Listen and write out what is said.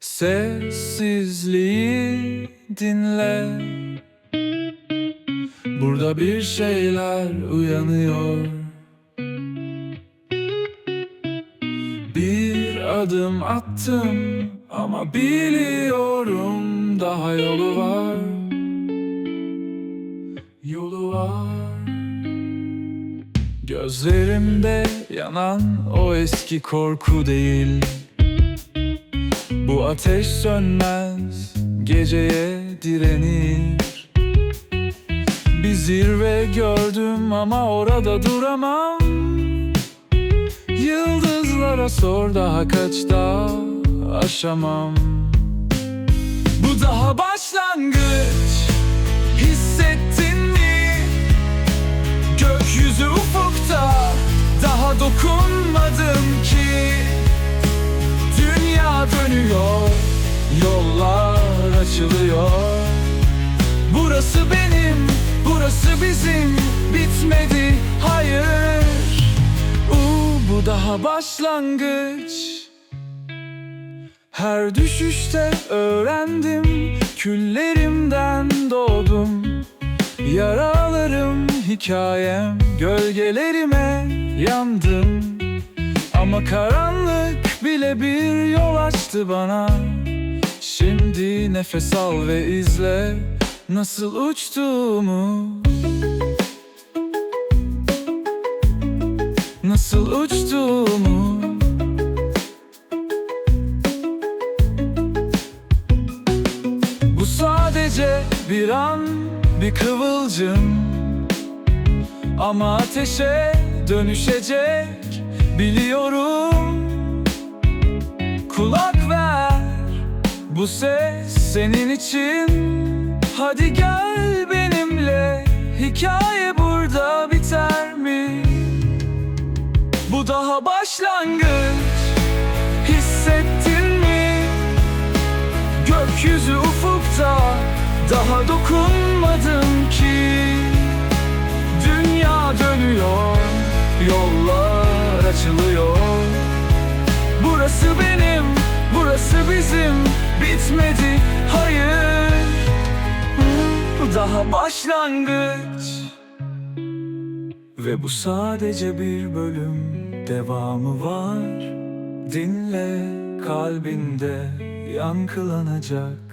Sessizliği dinle. Burada bir şeyler uyanıyor. Bir adım attım ama biliyorum daha yolu var. Yolu var. Gözlerimde yanan o eski korku değil Bu ateş sönmez geceye direnir. Bir zirve gördüm ama orada duramam. Yıldızlara sor daha kaç daha aşamam. Bu daha başlangıç Burası bizim Bitmedi hayır. Uuu bu daha başlangıç. Her düşüşte öğrendim Küllerimden doğdum. Yaralarım hikayem Gölgelerime yandım. Ama karanlık bile bir yol açtı bana. Şimdi nefes al ve izle Nasıl uçtuğumu? Nasıl uçtuğumu? Bu sadece bir an, bir kıvılcım. Ama ateşe dönüşecek biliyorum. Kulak ver, bu ses senin için Hadi gel benimle, hikaye burada biter mi? Bu daha başlangıç, hissettin mi? Gökyüzü ufukta Daha dokunmadım ki Dünya dönüyor Yollar açılıyor Burası benim Burası bizim Bitmedi daha başlangıç Ve bu sadece bir bölüm Devamı var. Dinle kalbinde yankılanacak